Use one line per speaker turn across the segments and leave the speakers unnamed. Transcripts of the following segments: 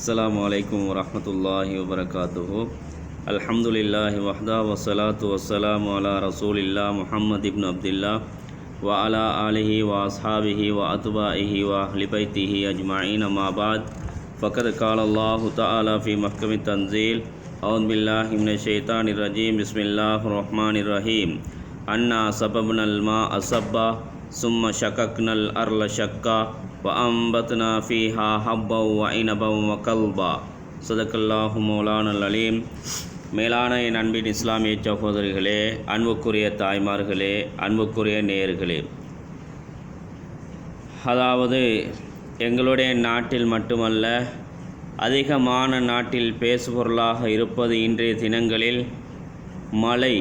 السلام عليكم ورحمة الله وبركاته. الحمد لله وحده والصلاة والسلام على رسول الله محمد بن عبد الله وعلى آله وأصحابه وأتباعه وأهل بيته أجمعين ما بعد. فقد قال الله تعالى في محكم التنزيل أعوذ بالله من الشيطان الرجيم. بسم الله الرحمن الرحيم. أنا سببنا الماء صبا ثم شققنا الأرض شقا وأنبتنا فيها حبا وعنبا وكلبا صدق الله مولانا العليم மேலான என் அன்பின் இஸ்லாமிய சகோதரிகளே அன்புக்குரிய தாய்மார்களே அன்புக்குரிய நேயர்களே அதாவது எங்களுடைய நாட்டில் மட்டுமல்ல அதிகமான நாட்டில் பேசுபொருளாக இருப்பது இன்றைய தினங்களில் மழை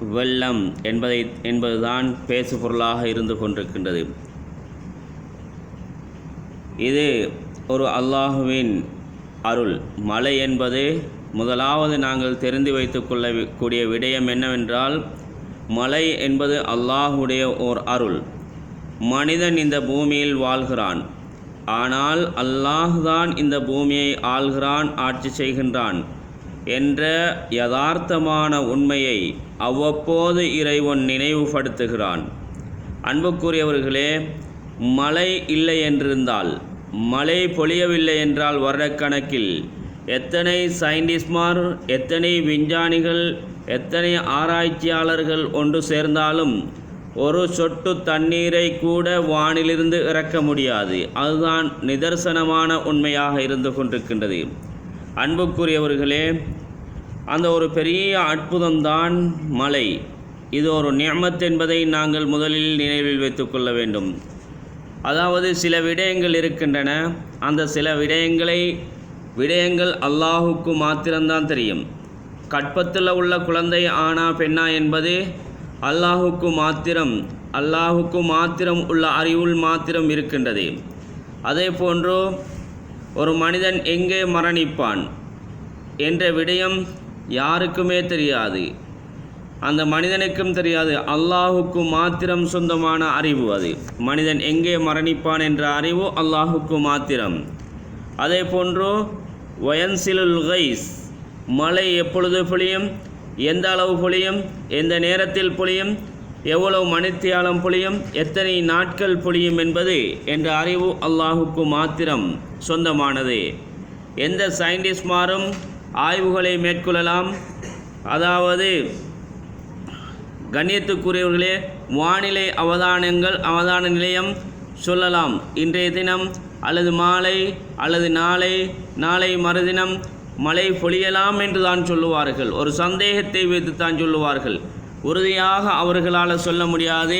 வெள்ளம் என்பதை என்பதுதான் பேசுபொருளாக இருந்து கொண்டிருக்கின்றது. இது ஒரு அல்லாஹுவின் அருள். மழை என்பது முதலாவது நாங்கள் தெரிந்து வைத்து கூடிய விடயம் என்னவென்றால் மழை என்பது அல்லாஹுடைய ஓர் அருள். மனிதன் இந்த பூமியில் வாழ்கிறான். ஆனால் அல்லாஹ்தான் இந்த பூமியை ஆள்கிறான் ஆட்சி செய்கின்றான். என்ற யதார்த்தமான உண்மையை அவ்வப்போது இறைவன் நினைவுபடுத்துகிறான். அன்புக்குரியவர்களே மழை இல்லை என்றிருந்தால் மழை பொழியவில்லை என்றால் வருடக்கணக்கில் எத்தனை சயின்டிஸ்ட்மார் எத்தனை விஞ்ஞானிகள் எத்தனை ஆராய்ச்சியாளர்கள் ஒன்று சேர்ந்தாலும் ஒரு சொட்டு தண்ணீரை கூட வானிலிருந்து இறக்க முடியாது. அதுதான் நிதர்சனமான உண்மையாக இருந்து கொண்டிருக்கின்றது. அன்புக்குரியவர்களே அந்த ஒரு பெரிய அற்புதம்தான் மலை. இது ஒரு நியமத் என்பதை நாங்கள் முதலில் நினைவில் வைத்துக்கொள்ள வேண்டும். அதாவது சில விடயங்கள் இருக்கின்றன. அந்த சில விடயங்களை விடயங்கள் அல்லாஹுக்கு மாத்திரம்தான் தெரியும். கற்பத்தில் உள்ள குழந்தை ஆனா பெண்ணா என்பது அல்லாஹுக்கு மாத்திரம் அல்லாஹுக்கு மாத்திரம் உள்ள அறிவுள் மாத்திரம் இருக்கின்றது. அதே போன்று ஒரு மனிதன் எங்கே மரணிப்பான்? என்ற விடயம் யாருக்குமே தெரியாது. அந்த மனிதனுக்கும் தெரியாது. அல்லாஹுக்கு மாத்திரம் சொந்தமான அறிவு அது. மனிதன் எங்கே மரணிப்பான் என்ற அறிவு அல்லாஹுக்கு மாத்திரம். அதே போன்று வயன்சிலுல் கைஸ் மழை எப்பொழுது பொழியும்? எந்த அளவு பொழியும்? எந்த நேரத்தில் பொழியும்? எவ்வளவு மணித்தியாலம் பொழியும்? எத்தனை நாட்கள் பொழியும் என்பது என்ற அறிவு அல்லாஹுக்கு மாத்திரம் சொந்தமானது. எந்த சயின்டிஸ்ட்மாரும் ஆய்வுகளை மேற்கொள்ளலாம். அதாவது கண்ணியத்துக்குரியவர்களே வானிலை அவதானங்கள் அவதான நிலையம் சொல்லலாம். இன்றைய தினம் அல்லது மாலை அல்லது நாளை நாளை மறுதினம் மழை பொழியலாம் என்று தான் சொல்லுவார்கள். ஒரு சந்தேகத்தை வைத்து தான் சொல்லுவார்கள். உறுதியாக அவர்களால் சொல்ல முடியாது.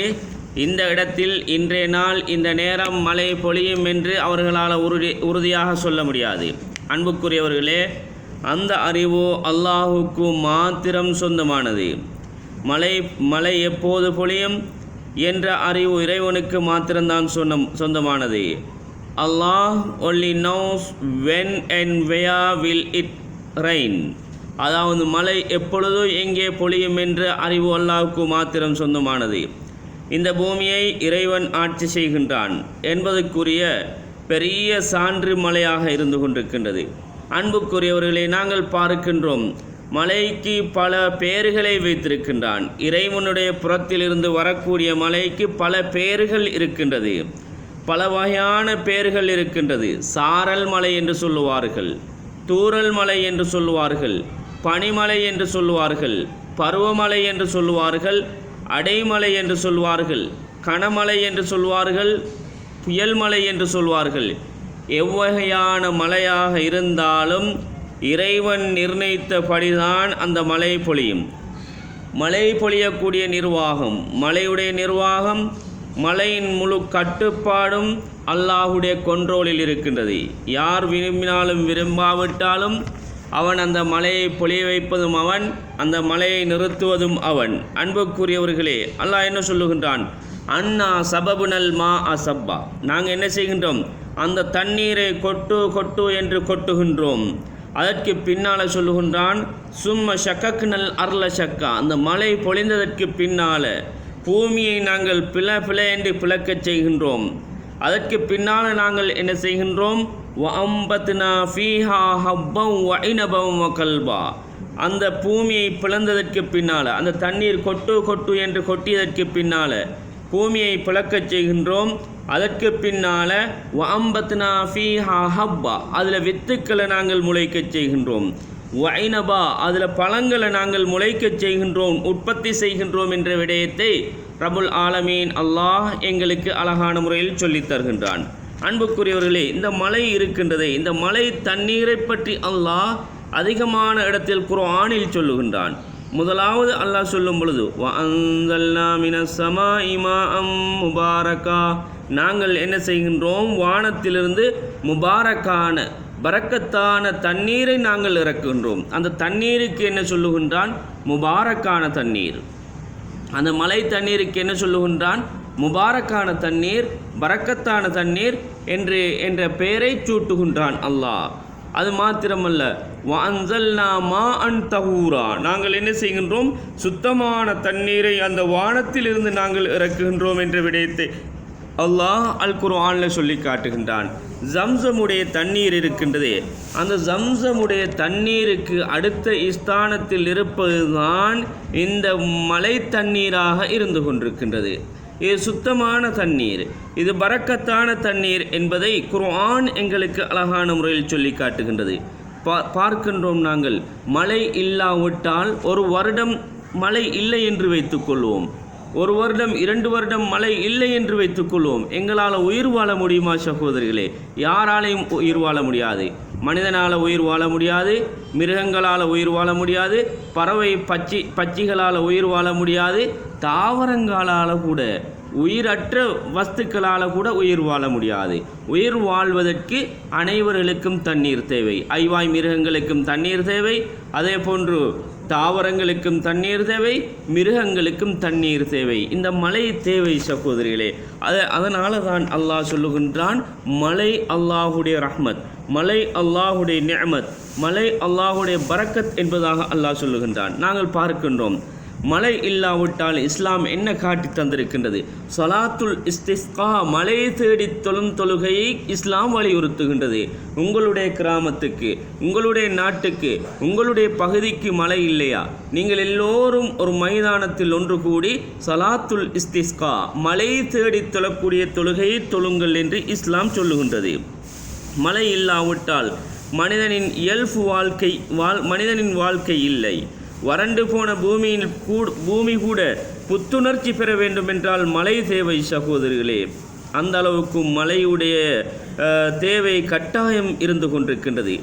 இந்த இடத்தில் இன்றைய நாள் இந்த நேரம் மழை பொழியும் என்று அவர்களால் உறுதி உறுதியாக சொல்ல முடியாது. அன்புக்குரியவர்களே அந்த அறிவு அல்லாஹுக்கு மாத்திரம் சொந்தமானது. மலை மலை எப்போது பொழியும் என்ற அறிவு இறைவனுக்கு மாத்திரம்தான் சொன்ன சொந்தமானது. Allah only knows when and where will it rain அதாவது மலை எப்பொழுதோ எங்கே பொழியும் என்ற அறிவு அல்லாவுக்கு மாத்திரம் சொந்தமானது. இந்த பூமியை இறைவன் ஆட்சி செய்கின்றான் என்பதற்குரிய பெரிய சான்று மலையாக இருந்து கொண்டிருக்கின்றது. அன்புக்குரியவர்களை நாங்கள் பார்க்கின்றோம். மலைக்கு பல பெயர்களை வைத்திருக்கின்றான். இறைவனுடைய புறத்திலிருந்து வரக்கூடிய மலைக்கு பல பெயர்கள் இருக்கின்றது. பல வகையான பெயர்கள் இருக்கின்றது. சாரல் மலை என்று சொல்லுவார்கள் தூரல் மலை என்று சொல்லுவார்கள் பனிமலை என்று சொல்லுவார்கள் பருவமலை என்று சொல்லுவார்கள் அடைமலை என்று சொல்வார்கள் கனமலை என்று சொல்வார்கள் புயல்மலை என்று சொல்வார்கள் எவ்வகையான மலையாக இருந்தாலும் இறைவன் நிர்ணயித்தபடிதான் அந்த மழை பொழியும். மழை பொழியக்கூடிய நிர்வாகம் மழையுடைய நிர்வாகம் மழையின் முழு கட்டுப்பாடும் அல்லாஹுடைய கொண்ட்ரோலில் இருக்கின்றது. யார் விரும்பினாலும் விரும்பாவிட்டாலும் அவன் அந்த மலையை பொழிய வைப்பதும் அவன் அந்த மலையை நிறுத்துவதும் அவன். அன்புக்குரியவர்களே அல்லாஹ் என்ன சொல்லுகின்றான்? அண்ணா சபபுனல் மா அசப்பா நாங்கள் என்ன செய்கின்றோம்? அந்த தண்ணீரை கொட்டு கொட்டு என்று கொட்டுகின்றோம். அதற்கு பின்னால் சொல்லுகின்றான் சும்ம சக்கக்குனல் அருள சக்கா அந்த மழை பொழிந்ததற்கு பின்னால் பூமியை நாங்கள் பிள பிள என்று பிளக்கச் செய்கின்றோம். அதற்கு பின்னால் நாங்கள் என்ன செய்கின்றோம்? வம்பத்னா ஃபீஹா ஹப்பம் வைனபம் கல்பா அந்த பூமியை பிளந்ததற்கு பின்னால் அந்த தண்ணீர் கொட்டு கொட்டு என்று கொட்டியதற்கு பின்னால் பூமியை பிளக்கச் செய்கின்றோம். அதற்கு பின்னால் வஅம்பத்னா ஃபீஹா ஹப்பா. அதில் வித்துக்களை நாங்கள் முளைக்கச் செய்கின்றோம். வைனபா அதில் பழங்களை நாங்கள் முளைக்கச் செய்கின்றோம் உற்பத்தி செய்கின்றோம் என்ற விடயத்தை ரபுல் ஆலமீன் அல்லாஹ் எங்களுக்கு அழகான முறையில் சொல்லித் தருகின்றான். அன்புக்குரியவர்களே இந்த மலை இருக்கின்றதே இந்த மலை தண்ணீரை பற்றி அல்லாஹ் அதிகமான இடத்தில் குரானில் சொல்லுகின்றான். முதலாவது அல்லாஹ் சொல்லும் பொழுது "வஅன்சல்னா மினஸ் ஸமாஇ முபாரக்கா நாங்கள் என்ன செய்கின்றோம்? வானத்திலிருந்து முபாரக்கான பறக்கத்தான தண்ணீரை நாங்கள் இறக்குகின்றோம். அந்த தண்ணீருக்கு என்ன சொல்லுகின்றான்? முபாரக்கான தண்ணீர். அந்த மலை தண்ணீருக்கு என்ன சொல்லுகின்றான்? முபாரக்கான தண்ணீர் பறக்கத்தான தண்ணீர் என்று என்ற பெயரை சூட்டுகின்றான் அல்லாஹ். அது மாத்திரமல்ல வான்சல்னா மா அன் தஹூரா. நாங்கள் என்ன செய்கின்றோம்? சுத்தமான தண்ணீரை அந்த வானத்திலிருந்து நாங்கள் இறக்குகின்றோம் என்ற விடயத்தை அல்லாஹ் அல் குர்ஆனில் சொல்லி காட்டுகின்றான். ஜம்சமுடைய தண்ணீர் இருக்கின்றதே. அந்த ஜம்சமுடைய தண்ணீருக்கு அடுத்த ஸ்தானத்தில் இருப்பதுதான் இந்த மலை தண்ணீராக இருந்து கொண்டிருக்கின்றது. இது சுத்தமான தண்ணீர். இது பறக்கத்தான தண்ணீர் என்பதை குர்ஆன் எங்களுக்கு அழகான முறையில் சொல்லி காட்டுகின்றது. பா பார்க்கின்றோம் நாங்கள். மழை இல்லாவிட்டால் ஒரு வருடம் மழை இல்லை என்று வைத்துக்கொள்வோம் ஒரு வருடம் இரண்டு வருடம் மழை இல்லை என்று வைத்துக்கொள்வோம் எங்களால் உயிர் வாழ முடியுமா சகோதரிகளே? யாராலையும் உயிர் வாழ முடியாது. மனிதனால் உயிர் வாழ முடியாது. மிருகங்களால் உயிர் வாழ முடியாது. பறவை பச்சி பச்சிகளால் உயிர் வாழ முடியாது. தாவரங்களால் கூட உயிரற்ற வஸ்துக்களால் கூட உயிர் வாழ முடியாது. உயிர் வாழ்வதற்கு அனைவர்களுக்கும் தண்ணீர் தேவை. ஐவாய் மிருகங்களுக்கும் தண்ணீர் தேவை. அதே போன்று தாவரங்களுக்கும் தண்ணீர் தேவை மிருகங்களுக்கும் தண்ணீர் தேவை. இந்த மழை தேவை சகோதரிகளே. அது அதனால தான் அல்லாஹ் சொல்லுகின்றான் மலை அல்லாஹுடைய ரஹ்மத் மலை அல்லாஹுடைய நியமத் மலை அல்லாஹுடைய பரக்கத் என்பதாக அல்லாஹ் சொல்லுகின்றான். நாங்கள் பார்க்கின்றோம். மழை இல்லாவிட்டால் இஸ்லாம் என்ன காட்டி தந்திருக்கின்றது? சலாத்துல் இஸ்திஸ்கா மலை தேடி தொழும் தொழுகையை இஸ்லாம் வலியுறுத்துகின்றது. உங்களுடைய கிராமத்துக்கு உங்களுடைய நாட்டுக்கு உங்களுடைய பகுதிக்கு மழை இல்லையா? நீங்கள் எல்லோரும் ஒரு மைதானத்தில் ஒன்று கூடி சலாத்துல் இஸ்திஸ்கா மலை தேடி தொழக்கூடிய தொழுகையை தொழுங்கள் என்று இஸ்லாம் சொல்லுகின்றது. மழை இல்லாவிட்டால் மனிதனின் இயல்பு வாழ்க்கை வாழ் மனிதனின் வாழ்க்கை இல்லை. வறண்டு போன பூமியில் கூட பூமி கூட புத்துணர்ச்சி பெற வேண்டுமென்றால் மழை தேவை சகோதரிகளே அந்த அளவுக்கு மழையுடைய தேவை கட்டாயம் இருந்து கொண்டிருக்கின்றது.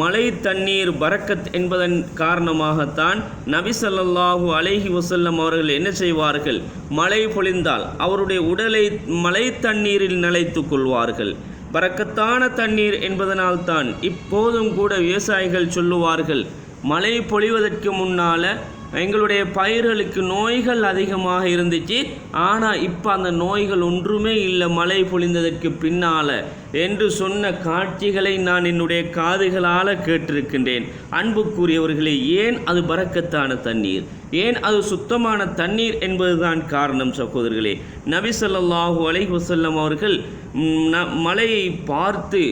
மழை தண்ணீர் பறக்கத் என்பதன் காரணமாகத்தான் நபி ஸல்லல்லாஹு அலைஹி வஸல்லம் அவர்கள் என்ன செய்வார்கள்? மழை பொழிந்தால் அவருடைய உடலை மழை தண்ணீரில் நனைத்துக் கொள்வார்கள். பறக்கத்தான தண்ணீர் என்பதனால்தான் இப்போதும் கூட விவசாயிகள் சொல்லுவார்கள் மழை பொழிவதற்கு முன்னால எங்களுடைய பயிர்களுக்கு நோய்கள் அதிகமாக இருந்துச்சு. ஆனால் இப்போ அந்த நோய்கள் ஒன்றுமே இல்லை மழை பொழிந்ததற்கு பின்னால் என்று சொன்ன காட்சிகளை நான் என்னுடைய காதுகளால் கேட்டிருக்கின்றேன். அன்புக்குரியவர்களே ஏன் அது பறக்கத்தான தண்ணீர்? ஏன் அது சுத்தமான தண்ணீர் என்பதுதான் காரணம் சகோதரர்களே. நபி சொல்லாஹூ அலைஹி அவர்கள் ம், மலையை பார்த்து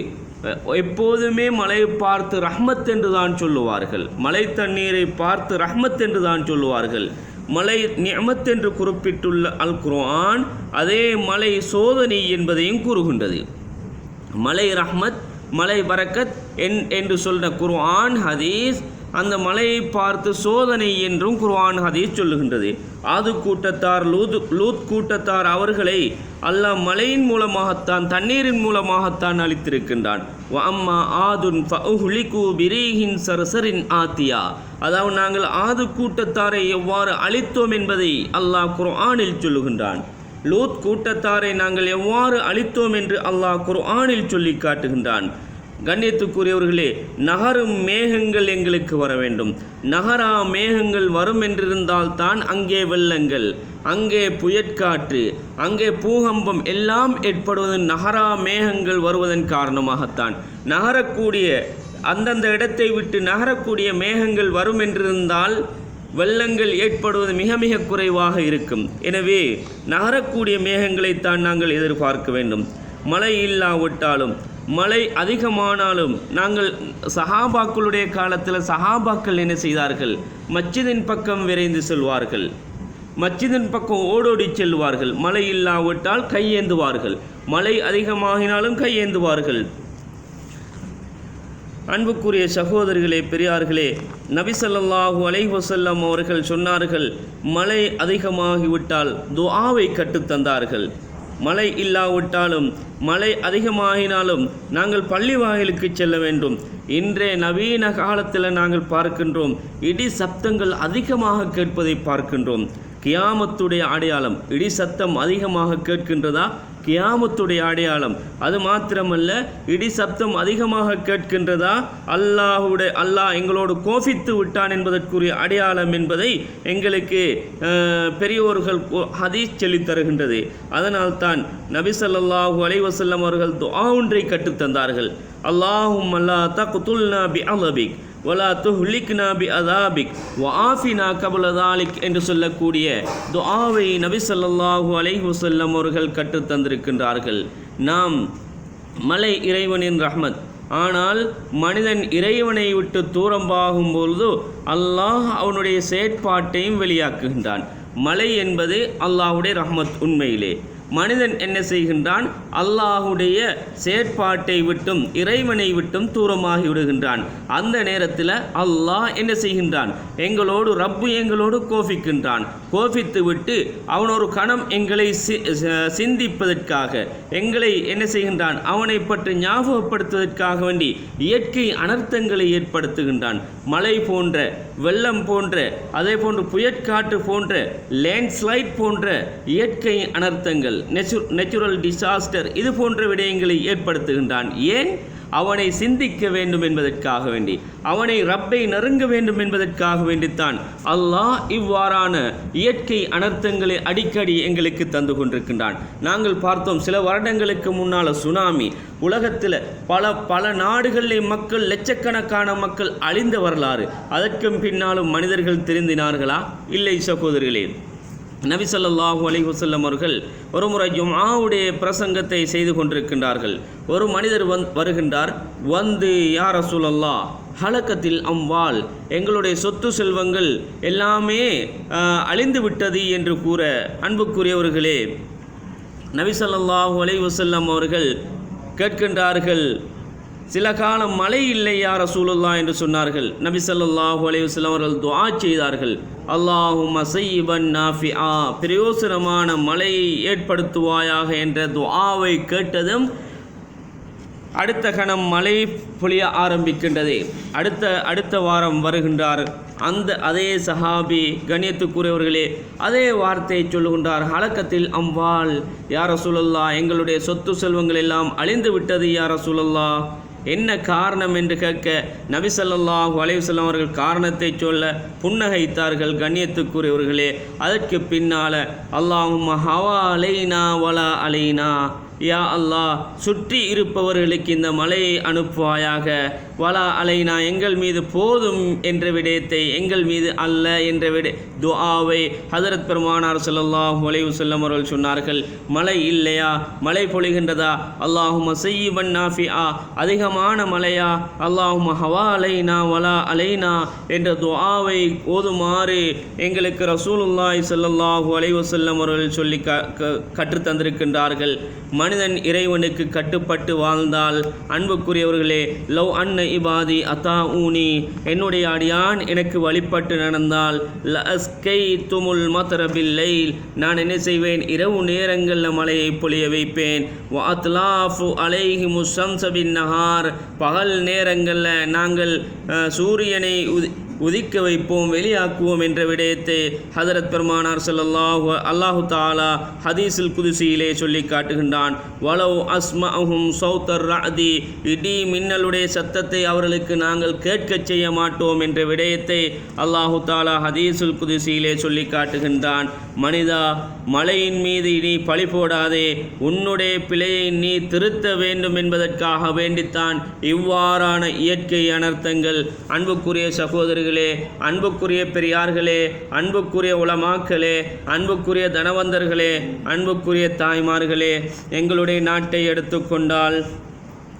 எப்போதுமே மலையை பார்த்து ரஹ்மத் என்று தான் சொல்லுவார்கள். மலை தண்ணீரை பார்த்து ரஹ்மத் என்று தான் சொல்லுவார்கள். மலை நியமத் என்று குறிப்பிட்டுள்ள அல் குர்ஆன் அதே மலை சோதனை என்பதையும் கூறுகின்றது. மலை ரஹ்மத் மலை பரக்கத் என் என்று சொல்ற குர்ஆன் ஹதீஸ் அந்த மலையை பார்த்து சோதனை என்றும் குர்ஆன் ஹதீஸ் சொல்லுகின்றது. ஆது கூட்டத்தார் லூத் லூத் கூட்டத்தார் அவர்களை அல்லாஹ் மலையின் மூலமாகத்தான் தண்ணீரின் மூலமாகத்தான் அளித்திருக்கின்றான். அம்மா ஆதுன் ஃபஉஹ்லிகு பிரீஹின் சரசரின் ஆத்தியா. அதாவது நாங்கள் ஆது கூட்டத்தாரை எவ்வாறு அழித்தோம் என்பதை அல்லாஹ் குர்ஆனில் சொல்லுகின்றான். லூத் கூட்டத்தாரை நாங்கள் எவ்வாறு அழித்தோம் என்று அல்லாஹ் குர்ஆனில் சொல்லி காட்டுகின்றான். கண்ணியத்துக்குரியவர்களே நகரும் மேகங்கள் எங்களுக்கு வர வேண்டும் நகரா மேகங்கள் வரும் என்றிருந்தால் தான் அங்கே வெள்ளங்கள். அங்கே புயற்காற்று அங்கே பூகம்பம் எல்லாம் ஏற்படுவது நகரா மேகங்கள் வருவதன் காரணமாகத்தான். நகரக்கூடிய அந்தந்த இடத்தை விட்டு நகரக்கூடிய மேகங்கள் வரும் என்றிருந்தால் வெள்ளங்கள் ஏற்படுவது மிக மிக குறைவாக இருக்கும். எனவே நகரக்கூடிய மேகங்களைத்தான் நாங்கள் எதிர்பார்க்க வேண்டும். மழை இல்லாவிட்டாலும் மழை அதிகமானாலும் நாங்கள் சஹாபாக்களுடைய காலத்தில் சஹாபாக்கள் என்ன செய்தார்கள்? மச்சிதின் பக்கம் விரைந்து செல்வார்கள். மச்சிதின் பக்கம் ஓடோடி செல்வார்கள். மழை இல்லாவிட்டால் கையேந்துவார்கள். மழை அதிகமாகினாலும் கையேந்துவார்கள். அன்புக்குரிய சகோதரிகளே பெரியார்களே நபிசல்லாஹு ஸல்லல்லாஹு அவர்கள் சொன்னார்கள் மழை அதிகமாகிவிட்டால் துஆவை கற்றுத்தந்தார்கள் மழை இல்லாவிட்டாலும் மழை அதிகமாகினாலும் நாங்கள் பள்ளி வாயிலுக்கு செல்ல வேண்டும். இன்றைய நவீன காலத்தில் நாங்கள் பார்க்கின்றோம் இடி சப்தங்கள் அதிகமாக கேட்பதை பார்க்கின்றோம். கியாமத்துடைய அடையாளம் இடி சத்தம் அதிகமாக கேட்கின்றதா? கியாமத்துடைய அடையாளம். அது மாத்திரமல்ல இடி சப்தம் அதிகமாக கேட்கின்றதா? அல்லாஹுடைய அல்லாஹ் எங்களோடு கோபித்து விட்டான் என்பதற்குரிய அடையாளம் என்பதை எங்களுக்கு பெரியோர்கள் ஹதீஸ் சொல்லித் தருகின்றது. அதனால்தான் நபி ஸல்லல்லாஹு அலைஹி அவர்கள் துஆ ஒன்றை கற்றுத்தந்தார்கள் அல்லாஹும் அல்லா தக்துல்னா பி அலபிக் ஒலா துஹ்லிக்னா பி அதாபிக் வாஃபினா கபல தாலிக் என்று சொல்லக்கூடிய துஆவை நபி ஸல்லல்லாஹு அலைஹி வஸல்லம் அவர்கள் கற்றுத்தந்திருக்கின்றார்கள் நாம் மலை இறைவனின் ரஹ்மத். ஆனால் மனிதன் இறைவனை விட்டு தூரம் பொழுது அல்லாஹ் அவனுடைய செயற்பாட்டையும் வெளியாக்குகின்றான். மலை என்பது அல்லாஹுடைய ரஹ்மத் உண்மையிலே. மனிதன் என்ன செய்கின்றான்? அல்லாஹுடைய செயற்பாட்டை விட்டும் இறைவனை விட்டும் தூரமாகி விடுகின்றான். அந்த நேரத்தில் அல்லாஹ் என்ன செய்கின்றான்? எங்களோடு ரப்பு எங்களோடு கோபிக்கின்றான். கோபித்து விட்டு அவன் ஒரு கணம் எங்களை சி- சிந்திப்பதற்காக எங்களை என்ன செய்கின்றான்? அவனை பற்றி ஞாபகப்படுத்துவதற்காக வேண்டி இயற்கை அனர்த்தங்களை ஏற்படுத்துகின்றான். மழை போன்ற வெள்ளம் போன்ற அதே போன்று புயற்காற்று போன்ற லேண்ட்ஸ்லைட் போன்ற இயற்கை அனர்த்தங்கள் நெச்சு நேச்சுரல் டிசாஸ்டர் இது போன்ற விடயங்களை ஏற்படுத்துகின்றான். ஏன்? அவனை சிந்திக்க வேண்டும் என்பதற்காக வேண்டி அவனை ரப்பை நெருங்க வேண்டும் என்பதற்காக வேண்டித்தான் அல்லாஹ் இவ்வாறான இயற்கை அனர்த்தங்களை அடிக்கடி எங்களுக்கு தந்து கொண்டிருக்கின்றான். நாங்கள் பார்த்தோம் சில வருடங்களுக்கு முன்னால் சுனாமி உலகத்தில் பல பல நாடுகளில் மக்கள் லட்சக்கணக்கான மக்கள் அழிந்த வரலாறு. அதற்கும் பின்னாலும் மனிதர்கள் திருந்தினார்களா? இல்லை சகோதரிகளே. நபிசல்லாஹு ஸல்லல்லாஹு அலைஹி அவர்கள் ஒரு முறை ஜும்ஆவுடைய பிரசங்கத்தை செய்து கொண்டிருக்கின்றார்கள். ஒரு மனிதர் வந் வருகின்றார் வந்து யார் ரசூலல்லாஹ் ஹலக்கத்தில் அம்வால் எங்களுடைய சொத்து செல்வங்கள் எல்லாமே அழிந்து விட்டது என்று கூற அன்புக்குரியவர்களே நபிசல்லாஹு ஸல்லல்லாஹு அலைஹி அவர்கள் கேட்கின்றார்கள் சில காலம் மழை இல்லை யார் ரசூலுல்லா என்று சொன்னார்கள். நபி ஸல்லல்லாஹு அலையுஸ்லாம் அவர்கள் துவா செய்தார்கள். அல்லாஹும்ம பிரயோசனமான மழையை ஏற்படுத்துவாயாக என்ற துவாவை கேட்டதும் அடுத்த கணம் மழை பொழிய ஆரம்பிக்கின்றது. அடுத்த அடுத்த வாரம் வருகின்றார். அந்த அதே சஹாபி கண்ணியத்துக்குரியவர்களே அதே வார்த்தையை சொல்லுகின்றார். ஹலக்கத்தில் அம்பாள் யார சூழல்லா எங்களுடைய சொத்து செல்வங்கள் எல்லாம் அழிந்து விட்டது யார சூழல்லா என்ன காரணம் என்று கேட்க நபி ஸல்லல்லாஹு அலைஹி அவர்கள் காரணத்தை சொல்ல புன்னகைத்தார்கள் கண்ணியத்துக்குரியவர்களே. அதற்கு பின்னால அல்லாஹும் ஹவா அலைனா வலா அலைனா. யா அல்லாஹ் சுற்றி இருப்பவர்களுக்கு இந்த மலையை அனுப்புவாயாக. வலா அலைனா எங்கள் மீது போதும் என்ற விடயத்தை எங்கள் மீது அல்ல என்ற விட துஆவை ஹதரத் பெருமானார் ஸல்லல்லாஹு அலைஹி செல்லம் அவர்கள் சொன்னார்கள். மழை இல்லையா? மழை பொழிகின்றதா? அல்லாஹும நாஃபி ஆ அதிகமான மழையா? அல்லாஹும் ஹவா அலைனா வலா அலைனா என்ற துஆவை ஓதுமாறு எங்களுக்கு ரசூலுல்லாய் ஸல்லல்லாஹு அலைஹி செல்லம் அவர்கள் சொல்லி க க- மனிதன் இறைவனுக்கு கட்டுப்பட்டு வாழ்ந்தால் அன்புக்குரியவர்களே லவ் அன்னை இபாதி அத்தா ஊனி என்னுடைய அடியான் எனக்கு வழிபட்டு நடந்தால் லஸ்கை துமுல் மத்தரபில்லை நான் என்ன செய்வேன்? இரவு நேரங்களில் மழையை பொழிய வைப்பேன். வாத்லாஃபு அலைஹி முசம்சபின் நஹார். பகல் நேரங்களில் நாங்கள் சூரியனை உதிக்க வைப்போம் வெளியாக்குவோம் என்ற விடயத்தை ஹதரத் பெருமானார் ஸல்லல்லாஹு அல்லாஹு தாலா ஹதீஸில் குதிசியிலே சொல்லி காட்டுகின்றான். வலவ் அஸ்மஹும் சௌத்தர் ராதி இடி மின்னலுடைய சத்தத்தை அவர்களுக்கு நாங்கள் கேட்கச் செய்ய மாட்டோம் என்ற விடயத்தை அல்லாஹு தாலா ஹதீஸுல் குதிசியிலே சொல்லி காட்டுகின்றான். மனிதா மலையின் மீது நீ பழி போடாதே. உன்னுடைய பிழையை நீ திருத்த வேண்டும் என்பதற்காக வேண்டித்தான் இவ்வாறான இயற்கை அனர்த்தங்கள். அன்புக்குரிய சகோதரிகளே அன்புக்குரிய பெரியார்களே அன்புக்குரிய உலமாக்களே அன்புக்குரிய தனவந்தர்களே அன்புக்குரிய தாய்மார்களே எங்களுடைய நாட்டை எடுத்துக்கொண்டால்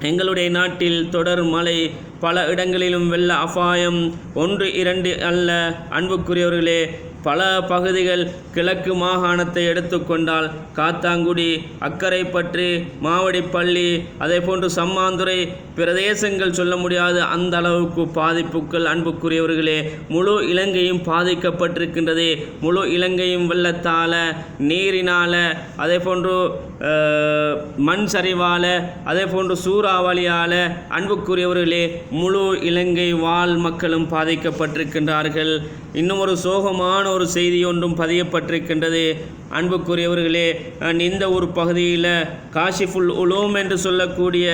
எங்களுடைய நாட்டில் தொடர் மழை பல இடங்களிலும் வெள்ள அபாயம் ஒன்று இரண்டு அல்ல. அன்புக்குரியவர்களே பல பகுதிகள் கிழக்கு மாகாணத்தை எடுத்துக்கொண்டால் காத்தாங்குடி அக்கரைப்பற்று மாவடிப்பள்ளி அதே போன்று சம்மாந்துறை பிரதேசங்கள் சொல்ல முடியாது. அந்த அளவுக்கு பாதிப்புகள் அன்புக்குரியவர்களே முழு இலங்கையும் பாதிக்கப்பட்டிருக்கின்றது. முழு இலங்கையும் வெள்ளத்தால நீரினால அதே போன்று மண் சரிவால் அதே போன்று சூறாவளியால் அன்புக்குரியவர்களே முழு இலங்கை வாழ் மக்களும் பாதிக்கப்பட்டிருக்கின்றார்கள். இன்னும் ஒரு சோகமான ஒரு செய்தி ஒன்றும் பதியப்பட்டிருக்கின்றது. அன்புக்குரியவர்களே இந்த ஒரு பகுதியில் காஷிஃபுல் உலூம் என்று சொல்லக்கூடிய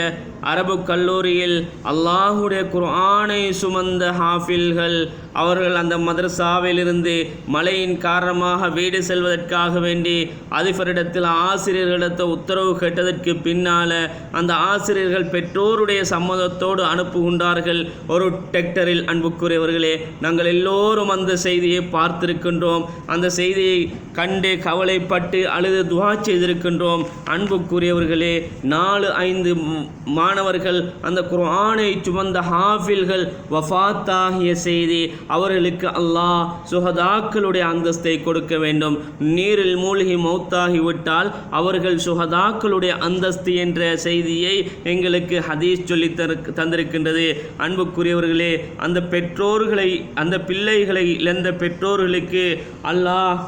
அரபு கல்லூரியில் அல்லாஹுடைய குர்ஆனை சுமந்த ஹாஃபில்கள் அவர்கள் அந்த மதரசாவிலிருந்து மழையின் காரணமாக வீடு செல்வதற்காக வேண்டி அதிபரிடத்தில் ஆசிரியர்களிடத்தை உத்தரவு கேட்டதற்கு பின்னால் அந்த ஆசிரியர்கள் பெற்றோருடைய சம்மதத்தோடு அனுப்புகின்றார்கள். ஒரு டெக்டரில் அன்புக்குரியவர்களே நாங்கள் எல்லோரும் அந்த செய்தியை பார்த்திருக்கின்றோம். அந்த செய்தியை கண்டு கவலைப்பட்டு அழுது துவா செய்திருக்கின்றோம். அன்புக்குரியவர்களே நாலு ஐந்து மாணவர்கள் அந்த குரானை சுமந்த ஹாஃபில்கள் வஃபாத்தாகிய செய்தி அவர்களுக்கு அல்லாஹ் சுஹதாக்களுடைய அந்தஸ்தை கொடுக்க வேண்டும். நீரில் மூழ்கி மௌத்தாகி விட்டால் அவர்கள் சுஹதாக்களுடைய அந்தஸ்து என்ற செய்தியை எங்களுக்கு ஹதீஸ் சொல்லி தந்திருக்கின்றது. அன்புக்குரியவர்களே அந்த பெற்றோர்களை அந்த பிள்ளைகளை இழந்த பெற்றோர்களுக்கு அல்லாஹ்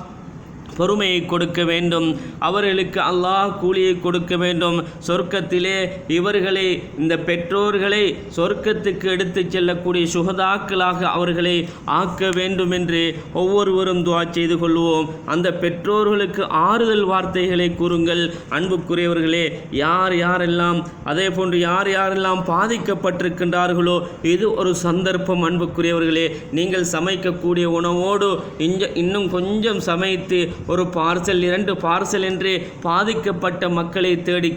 பொறுமையை கொடுக்க வேண்டும். அவர்களுக்கு அல்லாஹ் கூலியை கொடுக்க வேண்டும். சொர்க்கத்திலே இவர்களை இந்த பெற்றோர்களை சொர்க்கத்துக்கு எடுத்துச் செல்லக்கூடிய சுகதாக்களாக அவர்களை ஆக்க வேண்டும் என்று ஒவ்வொருவரும் துவா செய்து கொள்வோம். அந்த பெற்றோர்களுக்கு ஆறுதல் வார்த்தைகளை கூறுங்கள். அன்புக்குரியவர்களே யார் யாரெல்லாம் அதே போன்று யார் யாரெல்லாம் பாதிக்கப்பட்டிருக்கின்றார்களோ இது ஒரு சந்தர்ப்பம் அன்புக்குரியவர்களே. நீங்கள் சமைக்கக்கூடிய உணவோடு இஞ்ச இன்னும் கொஞ்சம் சமைத்து ஒரு பார்சல் இரண்டு பார்சல் என்று பாதிக்கப்பட்ட மக்களை தேடி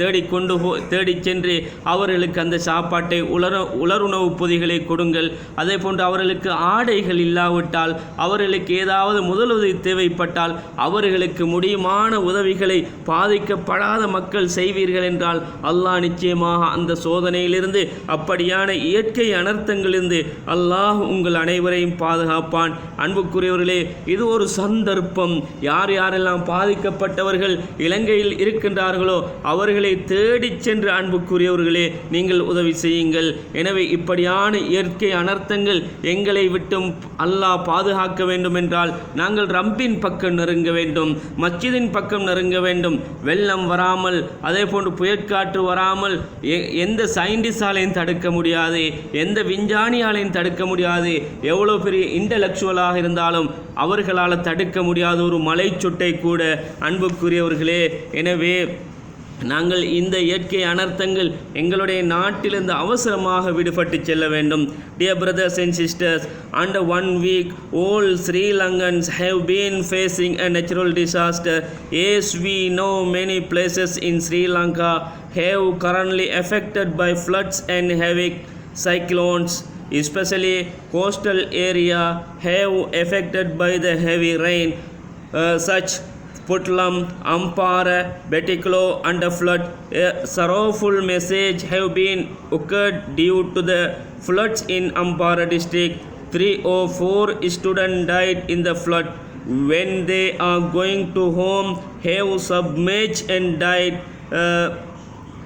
தேடிக்கொண்டு போ தேடிச் சென்று அவர்களுக்கு அந்த சாப்பாட்டை உலர உலருணவு பொதிகளை கொடுங்கள். அதே போன்று அவர்களுக்கு ஆடைகள் இல்லாவிட்டால் அவர்களுக்கு ஏதாவது முதலுதவி தேவைப்பட்டால் அவர்களுக்கு முடியுமான உதவிகளை பாதிக்கப்படாத மக்கள் செய்வீர்கள் என்றால் அல்லாஹ் நிச்சயமாக அந்த சோதனையிலிருந்து அப்படியான இயற்கை அனர்த்தங்களிலிருந்து அல்லாஹ் உங்கள் அனைவரையும் பாதுகாப்பான். அன்புக்குரியவர்களே இது ஒரு சந்தர்ப்பம். யார் யாரெல்லாம் பாதிக்கப்பட்டவர்கள் இலங்கையில் இருக்கின்றார்களோ அவர்களை தேடிச் சென்று அன்புக்குரியவர்களே நீங்கள் உதவி செய்யுங்கள். எனவே இப்படியான இயற்கை அனர்த்தங்கள் எங்களை விட்டும் அல்லாஹ் பாதுகாக்க வேண்டும் என்றால் நாங்கள் ரம்பின் பக்கம் நெருங்க வேண்டும் மச்சிதின் பக்கம் நெருங்க வேண்டும். வெள்ளம் வராமல் அதே போன்று புயற்காற்று வராமல் எ- எந்த சயின்டிஸ்டாலையும் தடுக்க முடியாது எந்த விஞ்ஞானியாலையும் தடுக்க முடியாது. எவ்வளோ பெரிய இன்டலெக்சுவலாக இருந்தாலும் அவர்களால் தடுக்க முடியாத ஒரு மலை சுட்டை கூட அன்புக்குரியவர்களே எனவே நாங்கள் இந்த இயற்கை அனர்த்தங்கள் எங்களுடைய நாட்டிலிருந்து அவசரமாக விடுபட்டு செல்ல வேண்டும் dear brothers and sisters under one week all Sri Lankans have been facing a natural disaster as we know many places in Sri Lanka have currently affected by floods and heavy cyclones especially coastal area have affected by the heavy rain such Putlam, Ampara, Betiklo under flood. A sorrowful message have been occurred due to the floods in Ampara district. Three or four students died in the flood. When they are going to home, have submerged and died. Uh,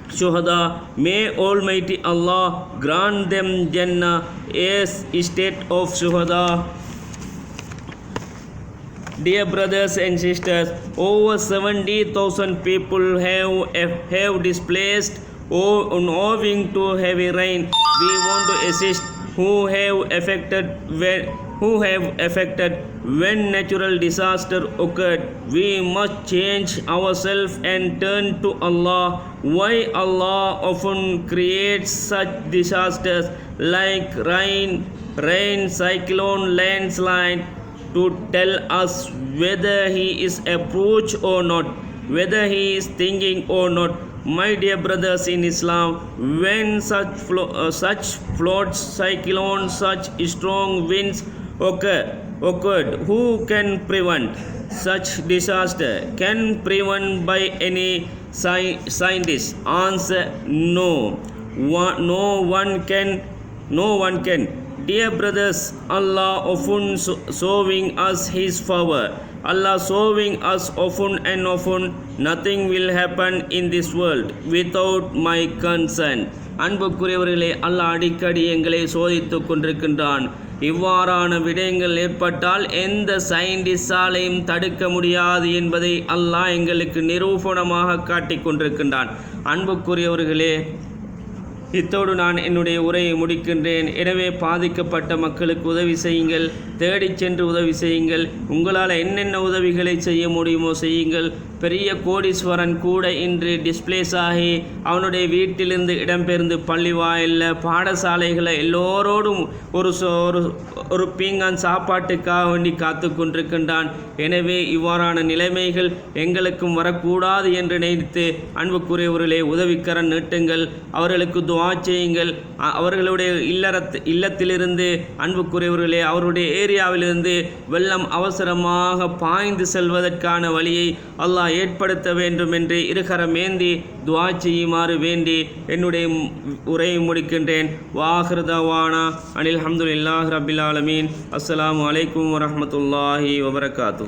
Shuhada, may Almighty Allah grant them Jannah as state of Shuhada. Dear brothers and sisters, over 70,000 people have, have displaced owing to heavy rain. We want to assist who have affected when who have affected when natural disaster occurred. We must change ourselves and turn to Allah. Why Allah often creates such disasters like rain, rain, cyclone, landslide to tell us whether he is approach or not, whether he is thinking or not. My dear brothers in Islam, when such flo- uh, such floods, cyclones, such strong winds occur, occurred, who can prevent such disaster? Can prevent by any sci- scientist? Answer: No. One, no one can, no one can. Dear brothers, Allah often so- showing us His power. Allah showing us often and often. Nothing will happen in this world without my consent. அன்புக்குரியவர்களே அல்லாஹ் அடிக்கடி எங்களை சோதித்துக் கொண்டிருக்கின்றான் இவ்வாறான விடயங்கள் ஏற்பட்டால் எந்த சயின்டிஸ்டாலையும் தடுக்க முடியாது என்பதை அல்லாஹ் எங்களுக்கு நிரூபணமாக காட்டிக் கொண்டிருக்கின்றான் அன்புக்குரியவர்களே இத்தோடு நான் என்னுடைய உரையை முடிக்கின்றேன். எனவே பாதிக்கப்பட்ட மக்களுக்கு உதவி செய்யுங்கள். தேடிச் சென்று உதவி செய்யுங்கள். உங்களால் என்னென்ன உதவிகளை செய்ய முடியுமோ செய்யுங்கள். பெரிய கோடீஸ்வரன் கூட இன்று டிஸ்பிளேஸ் ஆகி அவனுடைய வீட்டிலிருந்து இடம்பெயர்ந்து பள்ளி வாயிலில் பாடசாலைகளை எல்லோரோடும் ஒரு சோ- ஒரு ஒரு பீங்கான் சாப்பாட்டுக்காக வேண்டி காத்து கொண்டிருக்கின்றான். எனவே இவ்வாறான நிலைமைகள் எங்களுக்கும் வரக்கூடாது என்று நினைத்து அன்புக்குரியவர்களே உதவிக்கரன் நீட்டுங்கள். அவர்களுக்கு துவா செய்யுங்கள். அவர்களுடைய இல்லறத் இல்லத்திலிருந்து அன்புக்குரியவர்களே அவருடைய ஏரியாவிலிருந்து வெள்ளம் அவசரமாக பாய்ந்து செல்வதற்கான வழியை அல்லாஹ் ஏற்படுத்த வேண்டும் என்று இருகரமேந்தி துவா செய்யுமாறு வேண்டி என்னுடைய உரையை முடிக்கின்றேன். வாஹிருதவானா அனில் இல்லாஹ் ரபில் ஆலமீன். அஸ்லாம் அலைக்கும் வரமத்துல்லாஹி வபரகாத்து